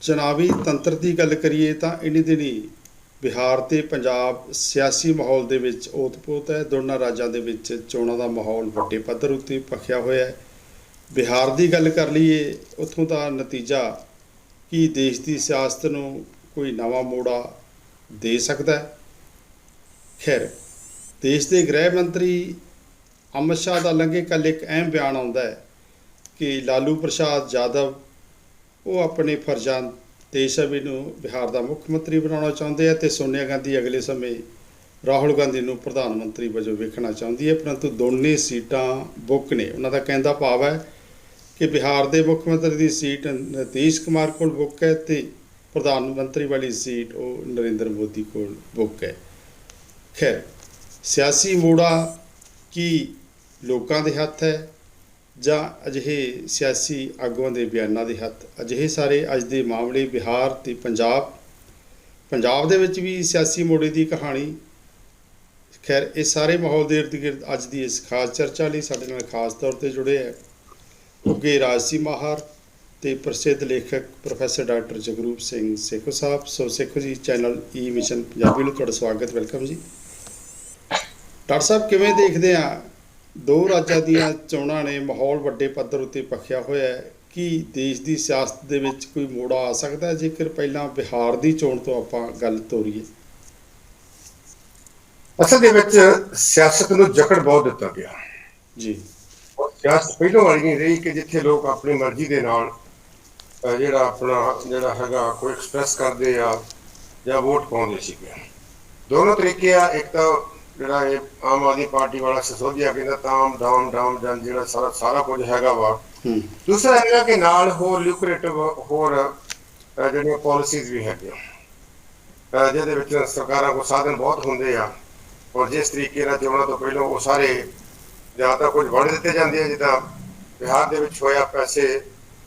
ਚੁਣਾਵੀ ਤੰਤਰ ਦੀ ਗੱਲ ਕਰੀਏ ਤਾਂ ਇਨੀ ਦਿਨੀ ਬਿਹਾਰ ਤੇ ਪੰਜਾਬ ਸਿਆਸੀ ਮਾਹੌਲ ਦੇ ਵਿੱਚ ਓਤ-ਪੋਤ ਹੈ। ਦੋਨਾਂ ਰਾਜਾਂ ਦੇ ਵਿੱਚ ਚੋਣਾਂ ਦਾ ਮਾਹੌਲ ਵੱਡੇ ਪੱਧਰ ਉੱਤੇ ਭਖਿਆ ਹੋਇਆ ਹੈ। ਬਿਹਾਰ ਦੀ ਗੱਲ ਕਰ ਲਈਏ, ਉੱਥੋਂ ਦਾ ਨਤੀਜਾ ਕਿ ਦੇਸ਼ ਦੀ ਸਿਆਸਤ ਨੂੰ ਕੋਈ ਨਵਾਂ ਮੋੜਾ ਦੇ ਸਕਦਾ ਹੈ? ਖੈਰ, ਦੇਸ਼ ਦੇ ਗ੍ਰਹਿ ਮੰਤਰੀ ਅਮਿਤ ਸ਼ਾਹ ਦਾ ਲੰਘੇ ਕੱਲ ਇੱਕ ਅਹਿਮ ਬਿਆਨ ਆਉਂਦਾ ਹੈ ਕਿ ਲਾਲੂ ਪ੍ਰਸਾਦ ਯਾਦਵ ਉਹ ਆਪਣੇ ਫਰਜ਼ਾਂ ਦੇਸ਼ਵੀ ਨੂੰ ਬਿਹਾਰ ਦਾ ਮੁੱਖ ਮੰਤਰੀ ਬਣਾਉਣਾ ਚਾਹੁੰਦੇ ਆ ਤੇ ਸੋਨੀਆ ਗਾਂਧੀ ਅਗਲੇ ਸਮੇਂ ਰਾਹੁਲ ਗਾਂਧੀ ਨੂੰ ਪ੍ਰਧਾਨ ਮੰਤਰੀ ਵਜੋਂ ਵੇਖਣਾ ਚਾਹੁੰਦੀ ਹੈ, ਪਰੰਤੂ ਦੋਨੇ ਸੀਟਾਂ ਬੁੱਕ ਨੇ। ਉਹਨਾਂ ਦਾ ਕਹਿੰਦਾ ਭਾਵ ਹੈ ਕਿ ਬਿਹਾਰ ਦੇ ਮੁੱਖ ਮੰਤਰੀ ਦੀ ਸੀਟ ਨਤੀਸ਼ ਕੁਮਾਰ ਕੋਲ ਬੁੱਕ ਹੈ ਤੇ ਪ੍ਰਧਾਨ ਮੰਤਰੀ ਵਾਲੀ ਸੀਟ ਉਹ ਨਰਿੰਦਰ ਮੋਦੀ ਕੋਲ ਬੁੱਕ ਹੈ। ਖੈਰ, ਸਿਆਸੀ ਮੋੜਾ ਕੀ ਲੋਕਾਂ ਦੇ ਹੱਥ ਹੈ? ਜਾਂ ਅਜਿਹੇ ਸਿਆਸੀ ਆਗੂਆਂ ਦੇ ਬਿਆਨਾਂ ਦੇ ਹੱਥ, ਅਜਿਹੇ ਸਾਰੇ ਅੱਜ ਦੇ ਮਾਮਲੇ ਬਿਹਾਰ ਤੇ ਪੰਜਾਬ ਪੰਜਾਬ ਦੇ ਵਿੱਚ ਵੀ ਸਿਆਸੀ ਮੋੜੇ ਦੀ ਕਹਾਣੀ। ਖੈਰ, ਇਹ ਸਾਰੇ ਮਾਹੌਲ ਦੇ ਇਰਦ ਗਿਰਦ ਅੱਜ ਦੀ ਇਸ ਖਾਸ ਚਰਚਾ ਲਈ ਸਾਡੇ ਨਾਲ ਖਾਸ ਤੌਰ ਤੇ ਜੁੜੇ ਹੈ। ਉੱਗੇ ਰਾਜਸੀ ਮਾਹਰ ਤੇ ਪ੍ਰਸਿੱਧ ਲੇਖਕ ਪ੍ਰੋਫੈਸਰ ਡਾਕਟਰ ਜਗਰੂਪ ਸਿੰਘ ਸੇਖੋ ਸਾਹਿਬ। ਸੋ Sekhon ji, channel e E mission Punjabi ਨੂੰ ਤੁਹਾਡਾ ਸਵਾਗਤ, ਵੈਲਕਮ ਜੀ। ਡਾਕਟਰ ਸਾਹਿਬ, ਕਿਵੇਂ ਦੇਖਦੇ ਆ ਦੋ ਰਾਜਾਂ ਦੀਆਂ ਚੋਣਾਂ ਨੇ ਮਾਹੌਲ ਵੱਡੇ ਪੱਧਰ ਉੱਤੇ ਪੱਖਿਆ ਹੋਇਆ ਹੈ। ਕਿ ਦੇਸ਼ ਦੀ ਸਿਆਸਤ ਦੇ ਵਿੱਚ ਕੋਈ ਮੋੜਾ ਆ ਸਕਦਾ ਹੈ? ਜੇਕਰ ਪਹਿਲਾਂ ਬਿਹਾਰ ਦੀ ਚੋਣ ਤੋਂ ਆਪਾਂ ਗੱਲ ਤੋਰੀਏ। ਅਸਲ ਦੇ ਵਿੱਚ ਸਿਆਸਤ ਨੂੰ ਜਕੜ ਬਹੁਤ ਦਿੱਤਾ ਗਿਆ। ਜੀ। ਸਿਆਸਤ ਪਹਿਲੋਂ ਵਾਲੀ ਨਹੀਂ ਰਹੀ ਕਿ ਜਿੱਥੇ ਲੋਕ ਆਪਣੀ ਮਰਜ਼ੀ ਦੇ ਨਾਲ ਜਿਹੜਾ ਆਪਣਾ ਜਿਹੜਾ ਹੈਗਾ ਕੋਈ ਐਕਸਪ੍ਰੈਸ ਕਰਦੇ ਆ ਜਾਂ ਵੋਟ ਪਾਉਂਦੇ ਸੀਗੇ। ਦੋਨੋਂ ਤਰੀਕੇ ਆ ਇੱਕ ਤਾਂ ਜਿਹੜਾ ਇਹ ਆਮ ਆਦਮੀ ਪਾਰਟੀ ਵਾਲਾ ਸਸੋਦੀਆ ਕਹਿੰਦਾ ਤਾਮ ਡਾਮ ਡਾਮ ਜਨ ਜਿਹੜਾ ਸਾਰਾ ਸਾਰਾ ਕੁਝ ਹੈਗਾ ਵਾ। ਦੂਸਰਾ ਹੈਗਾ ਕਿ ਨਾਲ ਹੋਰ ਲਿਊਕਰੇਟਿਵ ਹੋਰ ਜਿਹੜੀਆਂ ਪਾਲਿਸੀਜ਼ ਵੀ ਹੈਗੀਆਂ। ਜਿਹਦੇ ਵਿੱਚ ਸਰਕਾਰਾਂ ਕੋਲ ਸਾਧਨ ਬਹੁਤ ਹੁੰਦੇ ਆ। ਔਰ ਜਿਸ ਤਰੀਕੇ ਨਾਲ ਚੋਣਾਂ ਤੋਂ ਪਹਿਲਾਂ ਉਹ ਸਾਰੇ ਜਾਂ ਤਾਂ ਕੁਝ ਵੰਡ ਦਿੱਤੇ ਜਾਂਦੇ ਆ ਜਿੱਦਾਂ ਬਿਹਾਰ ਦੇ ਵਿੱਚ ਹੋਇਆ ਪੈਸੇ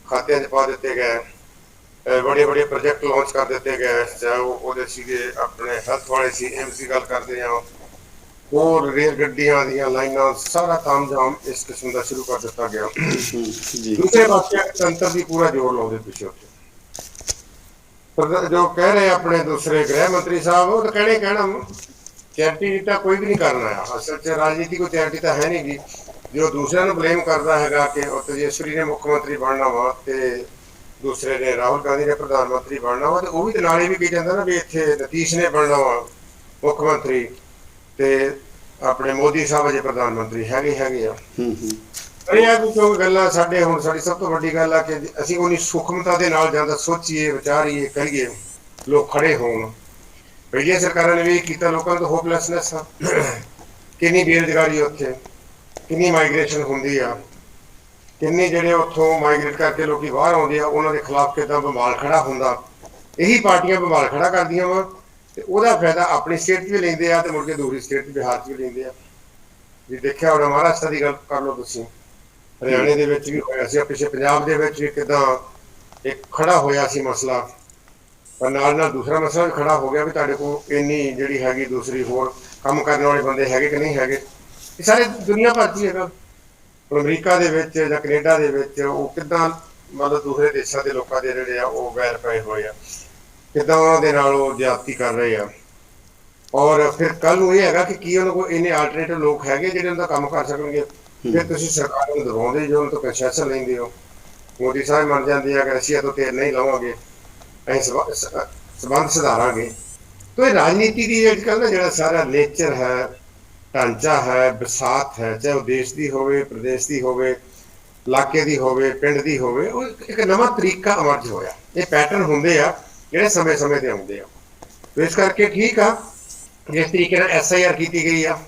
ਖਾਤਿਆਂ 'ਚ ਪਾ ਦਿੱਤੇ ਗਏ। ਬੜੇ ਬੜੇ ਪ੍ਰੋਜੈਕਟ ਲਾਂਚ ਕਰ ਦਿੱਤੇ ਗਏ। ਚਾਹੇ ਉਹ ਉਹਦੇ ਸੀਗੇ ਆਪਣੇ ਹੈਲਥ ਵਾਲੇ ਸੀ ਐਮਸੀ ਗੱਲ ਕਰਦੇ ਆ। ਹੋਰ ਰੇਲ ਗੱਡੀਆਂ ਦੀਆਂ ਲਾਈਨਾਂ ਸਾਰਾ ਤਾਮਝਾਮ ਇਸ ਕਿਸਮ ਦਾ ਸ਼ੁਰੂ ਕਰ ਦਿੱਤਾ ਗਿਆ। ਜੀ। ਦੂਸਰੇ ਪਾਸੇ ਤੰਤਰ ਦੀ ਪੂਰਾ ਜ਼ੋਰ ਲਾਉਂਦੇ ਪਿੱਛੇ ਉੱਤੇ ਪਰ ਜੋ ਕਹਿ ਰਹੇ ਆਪਣੇ ਦੂਸਰੇ ਗ੍ਰਹਿ ਮੰਤਰੀ ਸਾਹਿਬ ਉਹ ਤਾਂ ਕਹਿਣੇ ਕਹਿਣਾ ਚੈਰਿਟੀ ਤਾਂ ਕੋਈ ਵੀ ਨਹੀਂ ਕਰਨਾ ਅਸਲ 'ਚ ਰਾਜਨੀਤੀ ਕੋਈ ਚੈਰਿਟੀ ਤਾਂ ਹੈ ਨਹੀਂ ਗੀ। ਜੋ ਦੂਸਰਿਆਂ ਨੂੰ ਬਲੇਮ ਕਰਦਾ ਹੈਗਾ ਕਿ ਉਹ ਤੇਜਸਵਰੀ ਨੇ ਮੁੱਖ ਮੰਤਰੀ ਬਣਨਾ ਵਾ ਤੇ ਦੂਸਰੇ ਨੇ ਰਾਹੁਲ ਗਾਂਧੀ ਨੇ ਪ੍ਰਧਾਨ ਮੰਤਰੀ ਬਣਨਾ ਵਾ ਤੇ ਉਹ ਵੀ ਤੇ ਨਾਲੇ ਵੀ ਕਹੀ ਜਾਂਦਾ ਨਾ ਵੀ ਇੱਥੇ ਨਤੀਸ਼ ਨੇ ਬਣਨਾ ਵਾ ਮੁੱਖ ਮੰਤਰੀ। ਤੇ ਆਪਣੇ ਮੋਦੀ ਸਾਹਿਬ ਅਜੇ ਪ੍ਰਧਾਨ ਮੰਤਰੀ ਹੈਗੇ ਹੈਗੇ ਆ। ਹੂੰ ਹੂੰ। ਇਹ ਆ ਕਿ ਜੋ ਗੱਲਾਂ ਸਾਡੇ ਹੁਣ ਸਾਡੀ ਸਭ ਤੋਂ ਵੱਡੀ ਗੱਲ ਆ ਕਿ ਅਸੀਂ ਉਹਨੀ ਸੂਖਮਤਾ ਦੇ ਨਾਲ ਜਾਂਦਾ ਸੋਚੀਏ ਵਿਚਾਰੀਏ ਕਰੀਏ ਲੋਕ ਖੜੇ ਹੋਣ। ਪਹਿਲੀਆਂ ਸਰਕਾਰਾਂ ਨੇ ਵੀ ਕੀਤਾ ਲੋਕਾਂ ਤੋਂ ਹੋਪਲੈਸਨੈਸ ਆ। ਕਿੰਨੀ ਬੇਰੁਜ਼ਗਾਰੀ ਉੱਥੇ ਕਿੰਨੀ ਮਾਈਗ੍ਰੇਸ਼ਨ ਹੁੰਦੀ ਆ। ਕਿੰਨੇ ਜਿਹੜੇ ਉੱਥੋਂ ਮਾਈਗ੍ਰੇਟ ਕਰਕੇ ਲੋਕੀ ਬਾਹਰ ਆਉਂਦੇ ਆ ਉਹਨਾਂ ਦੇ ਖਿਲਾਫ ਕਿਦਾਂ ਬਿਮਾਰ ਖੜਾ ਹੁੰਦਾ। ਇਹੀ ਪਾਰਟੀਆਂ ਬਿਮਾਰ ਖੜਾ ਕਰਦੀਆਂ ਵਾ। ਤੇ ਉਹਦਾ ਫਾਇਦਾ ਆਪਣੀ ਸਟੇਟ 'ਚ ਵੀ ਲੈਂਦੇ ਆ ਤੇ ਮੁੜ ਕੇ ਦੂਸਰੀ ਸਟੇਟ ਬਿਹਾਰ 'ਚ ਵੀ ਲੈਂਦੇ ਆ। ਜੇ ਦੇਖਿਆ ਹੋਣਾ ਮਹਾਰਾਸ਼ਟਰ ਦੀ ਗੱਲ ਕਰ ਲਓ ਤੁਸੀਂ, ਹਰਿਆਣੇ ਦੇ ਵਿੱਚ ਵੀ ਹੋਇਆ ਸੀ, ਪਿੱਛੇ ਪੰਜਾਬ ਦੇ ਵਿੱਚ ਵੀ ਕਿਦਾਂ ਇੱਕ ਖੜਾ ਹੋਇਆ ਸੀ ਮਸਲਾ, ਪਰ ਨਾਲ ਨਾਲ ਦੂਸਰਾ ਮਸਲਾ ਵੀ ਖੜਾ ਹੋ ਗਿਆ ਵੀ ਤੁਹਾਡੇ ਕੋਲ ਇੰਨੀ ਜਿਹੜੀ ਹੈਗੀ ਦੂਸਰੀ ਹੋਰ ਕੰਮ ਕਰਨ ਵਾਲੇ ਬੰਦੇ ਹੈਗੇ ਕਿ ਨਹੀਂ ਹੈਗੇ। ਇਹ ਸਾਰੇ ਦੁਨੀਆ ਭਰ 'ਚ ਹੀ ਹੈਗਾ। ਅਮਰੀਕਾ ਦੇ ਵਿੱਚ ਜਾਂ ਕੈਨੇਡਾ ਦੇ ਵਿੱਚ ਉਹ ਕਿਦਾਂ ਮਤਲਬ ਦੂਸਰੇ ਦੇਸ਼ਾਂ ਦੇ ਲੋਕਾਂ ਦੇ ਜਿਹੜੇ ਆ ਉਹ ਵੈਰ ਪਏ ਹੋਏ ਆ। ਕਿਦਾਂ ਉਹਨਾਂ ਦੇ ਨਾਲ ਉਹ ਜ਼ਿਆਦਤੀ ਕਰ ਰਹੇ ਆ। ਔਰ ਫਿਰ ਕੱਲ ਨੂੰ ਇਹ ਹੈਗਾ ਕਿ ਕੀ ਉਹਨਾਂ ਕੋਲ ਇੰਨੇ ਆਲਟਰਨੇਟਿਵ ਲੋਕ ਹੈਗੇ ਜਿਹੜੇ ਉਹਨਾਂ ਦਾ ਕੰਮ ਕਰ ਸਕਣਗੇ? ਫਿਰ ਤੁਸੀਂ ਸਰਕਾਰ ਨੂੰ ਦਬਾਉਂਦੇ ਜੋ ਉਹਨਾਂ ਤੋਂ ਕੰਸੈਸ਼ਨ ਲੈਂਦੇ ਹੋ। ਮੋਦੀ ਸਾਹਿਬ ਮੰਨ ਜਾਂਦੇ ਆ ਕਿ ਰਸ਼ੀਆ ਤੋਂ ਤੇਲ ਨਹੀਂ ਲਵਾਂਗੇ ਅਸੀਂ ਸਬੰਧ ਸੁਧਾਰਾਂਗੇ। ਤੋ ਇਹ ਰਾਜਨੀਤੀ ਦੀ ਅੱਜ ਕੱਲ੍ਹ ਜਿਹੜਾ ਸਾਰਾ ਨੇਚਰ ਹੈ ਢਾਂਚਾ ਹੈ ਬਸਾਤ ਹੈ ਚਾਹੇ ਉਹ ਦੇਸ਼ ਦੀ ਹੋਵੇ ਪ੍ਰਦੇਸ਼ ਦੀ ਹੋਵੇ ਇਲਾਕੇ ਦੀ ਹੋਵੇ ਪਿੰਡ ਦੀ ਹੋਵੇ ਉਹ ਇੱਕ ਨਵਾਂ ਤਰੀਕਾ ਅਮਰਜ ਹੋਇਆ। ਇਹ ਪੈਟਰਨ ਹੁੰਦੇ ਆ। ਜਿਹੜੇ ਸਮੇਂ-ਸਮੇਂ ਤੇ ਆਉਂਦੇ ਆ। ਤੋ ਇਸ ਕਰਕੇ ਠੀਕ ਆ ਜਿਸ ਤਰੀਕੇ ਨਾਲ ਐਸਆਈਆਰ ਕੀਤੀ ਗਈ ਆ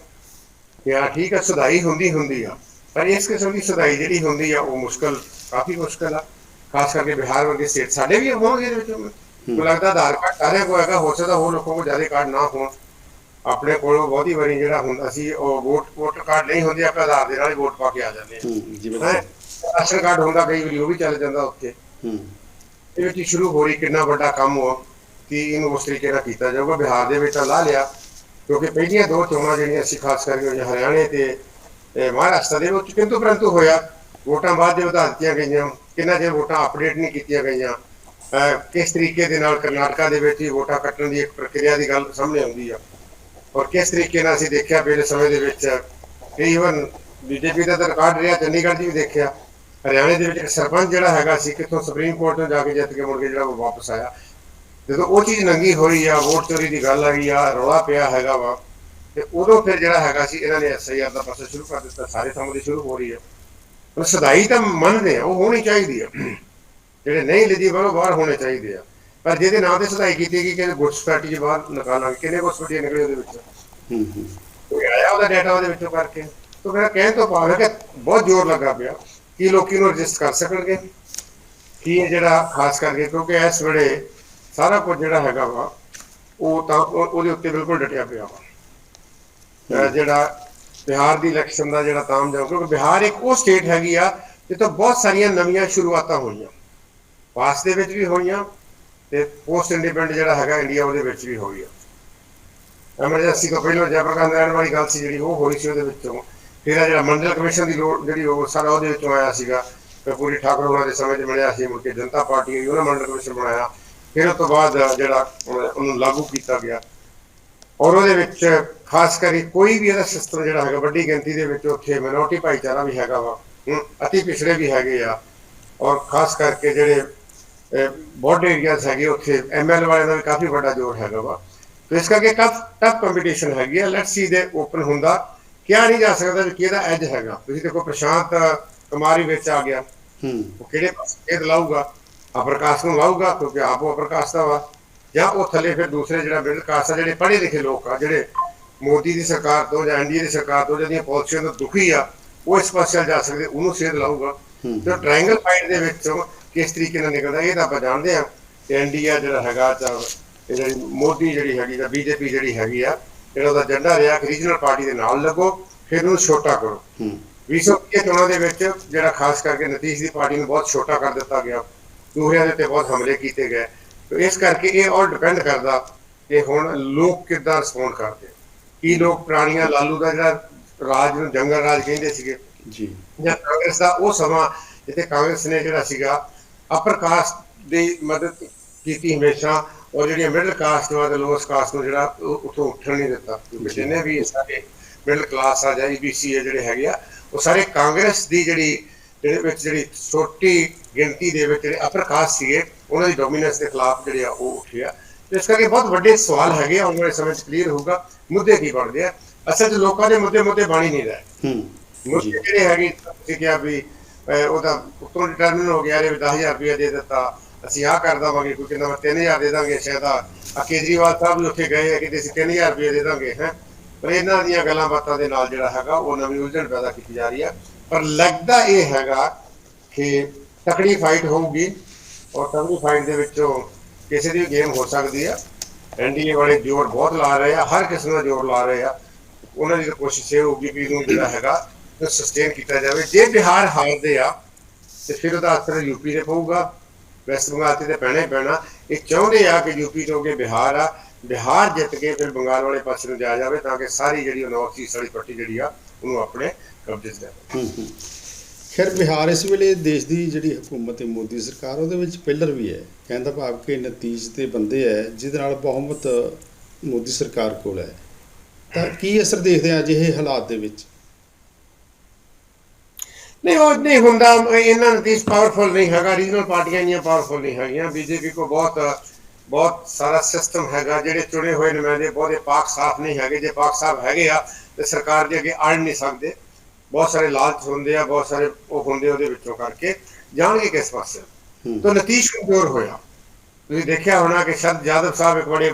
ਯਾ ਠੀਕ ਆ ਸੁਧਾਈ ਹੁੰਦੀ ਹੁੰਦੀ ਆ। ਪਰ ਇਸ ਕਿਸਮ ਦੀ ਸੁਧਾਈ ਜਿਹੜੀ ਹੁੰਦੀ ਆ ਉਹ ਮੁਸ਼ਕਲ ਕਾਫੀ ਮੁਸ਼ਕਲ ਆ। ਖਾਸ ਕਰਕੇ ਬਿਹਾਰ ਵਰਗੇ ਸਟੇਟ ਸਾਡੇ ਵੀ ਹੋਣਗੇ ਇਹਦੇ ਵਿੱਚ। ਮੈਨੂੰ ਲੱਗਦਾ ਆਧਾਰ ਕਾਰਡ ਸਾਰਿਆਂ ਕੋਲ ਹੈਗਾ ਹੋ ਸਕਦਾ ਹੋਰ ਲੋਕਾਂ ਕੋਲ ਜ਼ਿਆਦਾ ਕਾਰਡ ਨਾ ਹੋਣ। ਆਪਣੇ ਕੋਲ ਬਹੁਤੀ ਵਾਰੀ ਜਿਹੜਾ ਹੁੰਦਾ ਸੀ ਉਹ ਵੋਟ ਵੋਟਰ ਕਾਰਡ ਨਹੀਂ ਹੁੰਦੇ ਆਪਾਂ ਆਧਾਰ ਦੇ ਨਾਲ ਵੋਟ ਪਾ ਕੇ ਆ ਜਾਂਦੇ ਹੂੰ ਜੀ ਹਾਂ? ਬਿਲਕੁਲ ਰਾਸ਼ਨ ਕਾਰਡ ਹੁੰਦਾ ਕਈ ਵਾਰੀ ਉਹ ਵੀ ਚੱਲ ਜਾਂਦਾ ਉੱਥੇ। ਹੂੰ। ਇਹ ਵਿੱਚ ਹੀ ਸ਼ੁਰੂ ਹੋ ਰਹੀ ਕਿੰਨਾ ਵੱਡਾ ਕੰਮ ਹੋ ਕਿ ਇਹਨੂੰ ਉਸ ਤਰੀਕੇ ਨਾਲ ਕੀਤਾ ਜਾਊਗਾ। ਬਿਹਾਰ ਦੇ ਵਿੱਚ ਤਾਂ ਲਾ ਲਿਆ ਕਿਉਂਕਿ ਪਹਿਲੀਆਂ ਦੋ ਚੋਣਾਂ ਜਿਹੜੀਆਂ ਅਸੀਂ ਖਾਸ ਕਰਕੇ ਹਰਿਆਣੇ ਤੇ ਮਹਾਰਾਸ਼ਟਰ ਦੇ ਵਿੱਚ ਕਿੰਤੂ ਪਰੰਤੂ ਹੋਇਆ। ਵੋਟਾਂ ਬਾਅਦ ਦੇ ਵਧਾ ਦਿੱਤੀਆਂ ਗਈਆਂ ਕਿੰਨਾ ਚਿਰ ਵੋਟਾਂ ਅਪਡੇਟ ਨਹੀਂ ਕੀਤੀਆਂ ਗਈਆਂ। ਅਹ, ਕਿਸ ਤਰੀਕੇ ਦੇ ਨਾਲ ਕਰਨਾਟਕਾ ਦੇ ਵਿੱਚ ਹੀ ਵੋਟਾਂ ਕੱਟਣ ਦੀ ਇੱਕ ਪ੍ਰਕਿਰਿਆ ਦੀ ਗੱਲ ਸਾਹਮਣੇ ਆਉਂਦੀ ਆ। ਔਰ ਕਿਸ ਤਰੀਕੇ ਨਾਲ ਅਸੀਂ ਦੇਖਿਆ ਪਿਛਲੇ ਸਮੇਂ ਦੇ ਵਿੱਚ ਈਵਨ ਬੀਜੇਪੀ ਦਾ ਤਾਂ ਰਿਕਾਰਡ ਰਿਹਾ ਚੰਡੀਗੜ੍ਹ 'ਚ ਵੀ ਦੇਖਿਆ। ਹਰਿਆਣੇ ਦੇ ਵਿੱਚ ਇੱਕ ਸਰਪੰਚ ਜਿਹੜਾ ਹੈਗਾ ਸੀ ਕਿੱਥੋਂ ਸੁਪਰੀਮ ਕੋਰਟ ਤੋਂ ਜਾ ਕੇ ਜਿੱਤ ਕੇ ਮੁੜ ਕੇ ਜਿਹੜਾ ਵਾਪਸ ਆਇਆ। ਜਦੋਂ ਉਹ ਚੀਜ਼ ਨੰਗੀ ਹੋਈ ਆ ਵੋਟ ਚੋਰੀ ਦੀ ਗੱਲ ਆਈ ਆ ਰੌਲਾ ਪਿਆ ਹੈਗਾ ਵਾ ਤੇ ਉਦੋਂ ਫਿਰ ਜਿਹੜਾ ਹੈਗਾ ਸੀ ਇਹਨਾਂ ਨੇ ਐਸਆਈਆਰ ਦਾ ਪਾਸਾ ਸ਼ੁਰੂ ਕਰ ਦਿੱਤਾ ਸਾਰੇ ਥਾਂ ਦੀ ਸ਼ੁਰੂ ਹੋ ਰਹੀ ਹੈ ਉਹ ਸਦਾਈ ਤਾਂ ਮੰਨਦੇ ਆ ਉਹ ਹੋਣੀ ਚਾਹੀਦੀ ਆ। ਜਿਹੜੇ ਨਹੀਂ ਐਲੀਜੀਬਲ ਉਹ ਬਾਹਰ ਹੋਣੇ ਚਾਹੀਦੇ ਆ। ਪਰ ਜਿਹਦੇ ਨਾਂ ਤੇ ਸਦਾਈ ਕੀਤੀ ਗਈ ਕਿ ਸੋਸਾਇਟੀ ਦੇ ਬਾਹਰ ਨਿਕਾਲਾਂਗੇ ਕਿੰਨੇ ਗੁੱਡ ਸੋਸਾਇਟੀ ਨਿਕਲੇ ਉਹਦੇ ਵਿੱਚ? ਹੂੰ ਹੂੰ। ਕੋਈ ਆਇਆ ਉਹਦਾ ਡਾਟਾ ਉਹਦੇ ਵਿੱਚੋਂ ਕਰਕੇ? ਤਾਂ ਮੇਰਾ ਕਹਿਣ ਤੋਂ ਭਾਵ ਹੈ ਕਿ ਬਹੁਤ ਜ਼ੋਰ ਲੱਗਾ ਪਿਆ। ਕਿ ਲੋਕੀ ਨੂੰ ਰਜਿਸਟ ਕਰ ਸਕਣਗੇ? ਕੀ ਇਹ ਜਿਹੜਾ ਖਾਸ ਕਰਕੇ ਕਿਉਂਕਿ ਇਸ ਵੇਲੇ ਸਾਰਾ ਕੁਝ ਜਿਹੜਾ ਹੈਗਾ ਵਾ ਉਹ ਤਾਂ ਉਹ- ਉਹਦੇ ਉੱਤੇ ਬਿਲਕੁਲ ਡਟਿਆ ਪਿਆ ਵਾ। ਜਿਹੜਾ ਬਿਹਾਰ ਦੀ ਇਲੈਕਸ਼ਨ ਦਾ ਜਿਹੜਾ ਤਾਮ ਜਾਮ ਕਿਉਂਕਿ ਬਿਹਾਰ ਇੱਕ ਉਹ ਸਟੇਟ ਹੈਗੀ ਆ ਜਿੱਥੋਂ ਬਹੁਤ ਸਾਰੀਆਂ ਨਵੀਆਂ ਸ਼ੁਰੂਆਤਾਂ ਹੋਈਆਂ। ਪਾਸ ਦੇ ਵਿੱਚ ਵੀ ਹੋਈਆਂ ਤੇ ਪੋਸਟ ਇੰਡੀਪੈਂਡੈਂਟ ਜਿਹੜਾ ਹੈਗਾ ਇੰਡੀਆ ਉਹਦੇ ਵਿੱਚ ਵੀ ਹੋਈ ਆ। ਐਮਰਜੈਂਸੀ ਤੋਂ ਪਹਿਲਾਂ ਜੈਪ੍ਰਕਾਂਤ ਰਹਿਣ ਵਾਲੀ ਗੱਲ ਸੀ ਜਿਹੜੀ ਉਹ ਹੋਈ ਸੀ ਉਹਦੇ ਵਿੱਚੋਂ। ਫਿਰ ਜਿਹੜਾ ਮੰਡਲ ਕਮਿਸ਼ਨ ਦੀ ਲੋੜ ਜਿਹੜੀ ਉਹ ਸਾਰਾ ਉਹਦੇ ਵਿੱਚੋਂ ਆਇਆ ਸੀਗਾ ਪੂਰੀ ਠਾਕੁਰ ਉਹਨਾਂ ਦੇ ਸਮੇਂ 'ਚ ਮਿਲਿਆ ਸੀ ਮੁੜ ਕੇ ਜਨਤਾ ਪਾਰਟੀ ਨੇ ਉਹਨਾਂ ਮੰਡਲ ਕਮਿਸ਼ਨ ਬਣਾਇਆ। ਫਿਰ ਉਸ ਤੋਂ ਬਾਅਦ ਜਿਹੜਾ ਉਹਨੂੰ ਲਾਗੂ ਕੀਤਾ ਗਿਆ। ਔਰ ਉਹਦੇ ਵਿੱਚ ਖਾਸ ਕਰੀ ਕੋਈ ਵੀ ਇਹਦਾ ਸਿਸਟਮ ਜਿਹੜਾ ਹੈਗਾ ਵੱਡੀ ਗਿਣਤੀ ਦੇ ਵਿੱਚ ਉੱਥੇ ਮਿਨੋਰਟੀ ਭਾਈਚਾਰਾ ਵੀ ਹੈਗਾ ਵਾ ਹਮ, ਅਤੀ ਪਿਛੜੇ ਵੀ ਹੈਗੇ ਆ। ਔਰ ਖਾਸ ਕਰਕੇ ਜਿਹੜੇ ਬੋਰਡ ਏਰੀਆਜ਼ ਹੈਗੇ ਉੱਥੇ ਐਮਐਲ ਵਾਲਿਆਂ ਦਾ ਵੀ ਕਾਫੀ ਵੱਡਾ ਜ਼ੋਰ ਹੈਗਾ ਵਾ। ਤੇ ਇਸ ਕਰਕੇ ਟਫ ਟਫ ਕੰਪੀਟੀਸ਼ਨ ਹੈਗੀ ਆ। ਲੈਟਸ ਸੀ ਦੇ ਓਪਨ ਹੁੰਦਾ ਕਿਹਾ ਨਹੀਂ ਜਾ ਸਕਦਾ ਵੀ ਕਿਹਦਾ ਐਜ ਹੈਗਾ। ਤੁਸੀਂ ਦੇਖੋ ਪ੍ਰਸ਼ਾਂਤ ਕੁਮਾਰ ਵਿੱਚ ਆ ਗਿਆ। ਹੂੰ। ਉਹ ਕਿਹੜੇ ਪਾਸੇ ਇਹ ਲਾਊਗਾ? ਅਪਰਕਾਸ਼ ਨੂੰ ਲਾਊਗਾ ਕਿਉਂਕਿ ਆਪ ਉਹ ਅਪਰਕਾਸ਼ ਦਾ ਵਾ। ਜਾਂ ਉਹ ਥੱਲੇ ਫਿਰ ਦੂਸਰੇ ਜਿਹੜਾ ਮਿਡਲ ਕਲਾਸ ਆ ਜਿਹੜੇ ਪੜ੍ਹੇ ਲਿਖੇ ਲੋਕ ਆ ਜਿਹੜੇ ਮੋਦੀ ਦੀ ਸਰਕਾਰ ਤੋਂ ਜਾਂ ਐਨਡੀਏ ਦੀ ਸਰਕਾਰ ਤੋਂ ਜਿਹੜੀਆਂ ਪਾਲਿਸੀਆਂ ਤੋਂ ਦੁਖੀ ਆ ਉਹ ਇਸ ਪਾਸੇ ਜਾ ਸਕਦੇ ਉਹਨੂੰ ਸੇਧ ਲਾਊਗਾ। ਤੇ ਟ੍ਰਾਇੰਗਲ ਫਾਈਟ ਦੇ ਵਿੱਚੋਂ ਕਿਸ ਤਰੀਕੇ ਨਾਲ ਨਿਕਲਦਾ ਇਹ ਤਾਂ ਆਪਾਂ ਜਾਣਦੇ ਆ। ਕਿ ਐਨਡੀਏ ਜਿਹੜਾ ਹੈਗਾ ਤਾਂ ਇਹ ਜਿਹੜੀ ਮੋਦੀ ਜਿਹੜੀ ਹੈਗੀ ਜਾਂ ਬੀਜੇਪੀ ਜਿਹੜੀ ਹੈਗੀ ਆ ਜਿਹੜਾ ਉਹਦਾ ਏਜੰਡਾ ਰਿਹਾ ਕਿ ਰੀਜਨਲ ਪਾਰਟੀ ਦੇ ਨਾਲ ਲੱਗੋ ਫਿਰ ਉਹਨੂੰ ਛੋਟਾ ਕਰੋ। ਹੂੰ। 2021 ਚੋਣਾਂ ਦੇ ਵਿੱਚ ਜਿਹੜਾ ਖਾਸ ਕਰਕੇ ਨਤੀਸ਼ ਦੀ ਪਾਰਟੀ ਨੂੰ ਬਹੁਤ ਛੋਟਾ ਕਰ ਦਿੱਤਾ ਗਿਆ ਦੂਸਰਿਆਂ ਦੇ ਉੱਤੇ ਬਹੁਤ ਹਮਲੇ ਕੀਤੇ ਗਏ। ਤੇ ਇਸ ਕਰਕੇ ਇਹ ਆਲ ਡਿਪੈਂਡ ਕਰਦਾ ਕਿ ਹੁਣ ਲੋਕ ਕਿੱਦਾਂ ਰਿਸਪੌਂਡ ਕਰਦੇ ਕੀ ਲੋਕ ਪ੍ਰਾਣੀਆਂ ਲਾਲੂ ਦਾ ਜਿਹੜਾ ਰਾਜ ਨੂੰ ਜੰਗਲ ਰਾਜ ਕਹਿੰਦੇ ਸੀਗੇ ਜੀ। ਜਾਂ ਕਾਂਗਰਸ ਦਾ ਉਹ ਸਮਾਂ ਜਿੱਥੇ ਕਾਂਗਰਸ ਨੇ ਜਿਹੜਾ ਸੀਗਾ ਅਪਰ ਕਾਸਟ ਦੀ ਮਦਦ ਕੀਤੀ ਹਮੇਸ਼ਾ ਔਰ ਜਿਹੜੀਆਂ ਮਿਡਲ ਕਾਸਟ ਨੂੰ ਤੇ ਲੋਅਰ ਕਾਸਟ ਨੂੰ ਜਿਹੜਾ ਉਹ ਉੱਥੋਂ ਉੱਠਣ ਨਹੀਂ ਦਿੱਤਾ। ਕਿਉਂਕਿ ਜਿੰਨੇ ਵੀ ਸਾਰੇ ਮਿਡਲ ਕਲਾਸ ਆ ਜਾਂ ਈਬੀਸੀ ਜਿਹੜੇ ਹੈਗੇ ਆ ਉਹ ਸਾਰੇ ਕਾਂਗਰਸ ਦੀ ਜਿਹੜੀ ਜਿਹੜੇ ਵਿੱਚ ਜਿਹੜੀ ਛੋਟੀ ਗਿਣਤੀ ਦੇ ਵਿੱਚ ਜਿਹੜੇ ਅਪਰ ਕਾਸਟ ਸੀਗੇ ਉਹਨਾਂ ਦੀ ਡੋਮੀਨੈਂਸ ਦੇ ਖਿਲਾਫ ਜਿਹੜੇ ਆ ਉਹ ਉੱਠਿਆ ਇਸ ਕਰਕੇ ਬਹੁਤ ਵੱਡੇ ਸਵਾਲ ਹੈਗੇ ਆ ਆਉਣ ਵਾਲੇ ਸਮੇਂ 'ਚ ਕਲੀਅਰ ਹੋਊਗਾ ਮੁੱਦੇ ਕੀ ਬਣਦੇ ਆ। ਅਸਲ 'ਚ ਲੋਕਾਂ ਦੇ ਮੁੱਦੇ ਮੁੱਦੇ ਬਣ ਹੀ ਨਹੀਂ ਰਹੇ। ਹੂੰ। ਮੁੱਦੇ ਜਿਹੜੇ ਹੈਗੇ ਤੁਸੀਂ ਕਿਹਾ ਵੀ ਉਹਦਾ ਉੱਤੋਂ ਡਿਟਰਮਿਨ ਹੋ ਗਿਆ ਇਹ 10000 ਰੁਪਏ ਦੇ ਦਿੱਤਾ ਅਸੀਂ ਆਹ ਕਰ ਦਵਾਂਗੇ, ਕੋਈ ਕਹਿੰਦਾ ਮੈਂ 3000 ਦੇ ਦਾਂਗੇ ਸ਼ਾਇਦ ਆ। ਕੇਜਰੀਵਾਲ ਸਾਹਿਬ ਵੀ ਉੱਥੇ ਗਏ ਆ ਕਿ ਅਸੀਂ 3000 ਰੁਪਏ ਦੇ ਦਾਂਗੇ, ਹੈ। ਪਰ ਇਹਨਾਂ ਦੀਆਂ ਗੱਲਾਂ ਬਾਤਾਂ ਦੇ ਨਾਲ ਜਿਹੜਾ ਹੈਗਾ, ਉਹ ਨਵੀਂ ਉਲਝਣ ਪੈਦਾ ਕੀਤੀ ਜਾ ਰਹੀ ਆ। ਪਰ ਲੱਗਦਾ ਇਹ ਹੈਗਾ ਕਿ ਤਕੜੀ ਫਾਈਟ ਹੋਊਗੀ ਔਰ ਤਕੜੀ ਫਾਈਟ ਦੇ ਵਿੱਚੋਂ ਕਿਸੇ ਦੀ ਗੇਮ ਹੋ ਸਕਦੀ ਆ। ਐਨਡੀਏ ਵਾਲੇ ਜ਼ੋਰ ਬਹੁਤ ਲਾ ਰਹੇ ਆ, ਹਰ ਕਿਸਮ ਦਾ ਜ਼ੋਰ ਲਾ ਰਹੇ ਆ। ਉਹਨਾਂ ਦੀ ਕੋਸ਼ਿਸ਼ ਇਹ ਹੋਊਗੀ ਕਿ ਇਹਨੂੰ ਜਿਹੜਾ ਹੈਗਾ ਸਸਟੇਨ ਕੀਤਾ ਜਾਵੇ। ਜੇ ਬਿਹਾਰ ਹਾਰਦੇ ਆ, ਤੇ ਫਿਰ ਉਹਦਾ ਅਸਰ ਯੂਪੀ ਤੇ ਪਊਗਾ। ਵੈਸਟ ਬੰਗਾਲ ਤੇ ਪੈਣਾ ਹੀ ਪੈਣਾ। ਇਹ ਚਾਹੁੰਦੇ ਆ ਕਿ ਯੂਪੀ ਤੋਂ ਅੱਗੇ ਬਿਹਾਰ ਆ। ਬਿਹਾਰ ਜਿੱਤ ਕੇ ਫਿਰ ਬੰਗਾਲ ਵਾਲੇ ਪਾਸੇ ਨੂੰ ਜਾਇਆ ਜਾਵੇ ਤਾਂ ਕਿ ਸਾਰੀ ਜਿਹੜੀ ਨਾਰਥ ਈਸਟ ਵਾਲੀ ਪੱਟੀ ਜਿਹੜੀ ਆ, ਉਹਨੂੰ ਆਪਣੇ ਕਬਜ਼ੇ 'ਚ ਲੈ ਲਵੇ। ਖੈਰ, ਬਿਹਾਰ ਇਸ ਵੇਲੇ ਦੇਸ਼ ਦੀ ਜਿਹੜੀ ਹਕੂਮਤ ਹੈ ਮੋਦੀ ਸਰਕਾਰ, ਉਹਦੇ ਵਿੱਚ ਪਿਲਰ ਵੀ ਹੈ। ਕਹਿੰਦਾ ਭਾਵ ਕਿ ਨਤੀਜ ਤੇ ਬੰਦੇ ਹੈ, ਜਿਹਦੇ ਨਾਲ ਬਹੁਮਤ ਮੋਦੀ ਸਰਕਾਰ ਕੋਲ ਹੈ। ਤਾਂ ਕੀ ਅਸਰ ਦੇਖਦੇ ਆ ਅਜਿਹੇ ਹਾਲਾਤ ਦੇ ਵਿੱਚ? ਨਹੀਂ ਉਹ ਨਹੀਂ ਹੁੰਦਾ ਇਹਨਾਂ ਨਤੀਜ ਪਾਵਰਫੁਲ ਨਹੀਂ ਹੈਗਾ ਰੀਜਨਲ ਪਾਰਟੀਆਂ ਇੰਨੀਆਂ ਪਾਵਰਫੁਲ ਨਹੀਂ ਹੈਗੀਆਂ ਬੀਜੇਪੀ ਕੋ ਬਹੁਤ ਬਹੁਤ ਸਾਰਾ ਸਿਸਟਮ ਹੈਗਾ ਜਿਹੜੇ ਚੁਣੇ ਹੋਏ ਨੁਮਾਇੰਦੇ ਬਹੁਤੇ ਪਾਕ ਸਾਫ਼ ਨਹੀਂ ਹੈਗੇ ਜੇ ਪਾਕ ਸਾਫ਼ ਹੈਗੇ ਆ ਤੇ ਸਰਕਾਰ ਦੇ ਅੱਗੇ ਅੜ ਨਹੀਂ ਸਕਦੇ। ਬਹੁਤ ਸਾਰੇ ਲਾਲਚ ਹੁੰਦੇ ਆ ਬਹੁਤ ਸਾਰੇ ਉਹ ਹੁੰਦੇ ਉਹਦੇ ਵਿੱਚੋਂ ਕਰਕੇ। ਜਾਣਗੇ ਕਿਸ ਪਾਸੇ। ਤਾਂ ਨਤੀਸ਼ ਕਮਜ਼ੋਰ ਹੋਇਆ। ਤੁਸੀਂ ਦੇਖਿਆ ਹੋਣਾ ਕਿ ਸ਼ਰਦ ਯਾਦਵ ਸਾਹਿਬ ਇੱਕ ਬੜੇ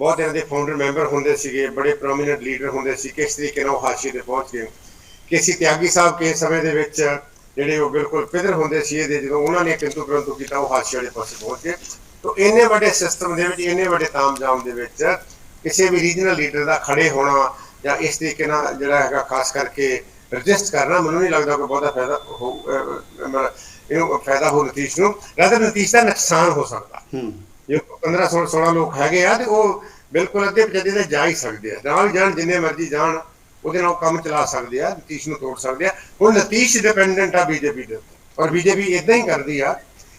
ਬਹੁਤ ਇਹਨਾਂ ਦੇ ਫਾਊਂਡਰ ਮੈਂਬਰ ਹੁੰਦੇ ਸੀਗੇ ਬੜੇ ਪ੍ਰੋਮਿਨੈਂਟ ਲੀਡਰ ਹੁੰਦੇ ਸੀ ਕਿਸ ਤਰੀਕੇ ਨਾਲ ਉਹ ਹਾਸ਼ੀਏ ਤੇ ਪਹੁੰਚ ਗਏ। ਕੇਸੀ ਤਿਆਗੀ ਸਾਹਿਬ ਕੇ ਸਮੇਂ ਦੇ ਵਿੱਚ ਜਿਹੜੇ ਉਹ ਬਿਲਕੁਲ ਪਿਦਰ ਹੁੰਦੇ ਸੀ ਇਹਦੇ ਜਦੋਂ ਉਹਨਾਂ ਨੇ ਕਿੰਤੂ ਪ੍ਰੰਤੂ ਕੀਤਾ ਉਹ ਹਾਸ਼ੀਏ ਵਾਲੇ ਪਾਸੇ ਪਹੁੰਚ ਗਏ। ਤਾਂ ਇੰਨੇ ਵੱਡੇ ਸਿਸਟਮ ਦੇ ਵਿੱਚ ਇੰਨੇ ਵੱਡੇ ਤਾਮਝਾਮ ਦੇ ਵਿੱਚ ਕਿਸੇ ਵੀ ਰੀਜਨਲ ਲੀਡਰ ਦਾ ਖੜੇ ਹੋਣਾ ਜਾਂ ਇਸ ਤਰੀਕੇ ਨਾਲ ਜਿਹੜਾ ਹੈਗਾ ਖਾਸ ਕਰਕੇ ਰਜਿਸਟ ਕਰਨਾ ਮੈਨੂੰ ਨਹੀਂ ਲੱਗਦਾ ਕੋਈ ਬਹੁਤਾ ਫਾਇਦਾ ਹੋ ਇਹਨੂੰ ਫਾਇਦਾ ਹੋ ਨਤੀਸ਼ ਨੂੰ। ਰਾਦਰ ਨਤੀਸ਼ ਦਾ ਨੁਕਸਾਨ ਹੋ ਸਕਦਾ। ਹੂੰ। ਜੇ 15 16 16 ਲੋਕ ਹੈਗੇ ਆ ਤੇ ਉਹ ਬਿਲਕੁਲ ਅੱਧੇ ਪਚੱਦੇ ਦੇ ਜਾ ਹੀ ਸਕਦੇ ਆ। ਨਾਲ ਜਾਣ ਜਿੰਨੇ ਮਰਜ਼ੀ ਜਾਣ ਉਹਦੇ ਨਾਲ ਕੰਮ ਚਲਾ ਸਕਦੇ ਆ ਨਤੀਸ਼ ਨੂੰ ਤੋੜ ਸਕਦੇ ਆ। ਹੁਣ ਨਤੀਸ਼ ਡਿਪੈਂਡੈਂਟ ਆ ਬੀਜੇਪੀ ਦੇ ਔਰ ਬੀਜੇਪੀ ਇਦਾਂ ਹੀ ਕਰਦੀ ਆ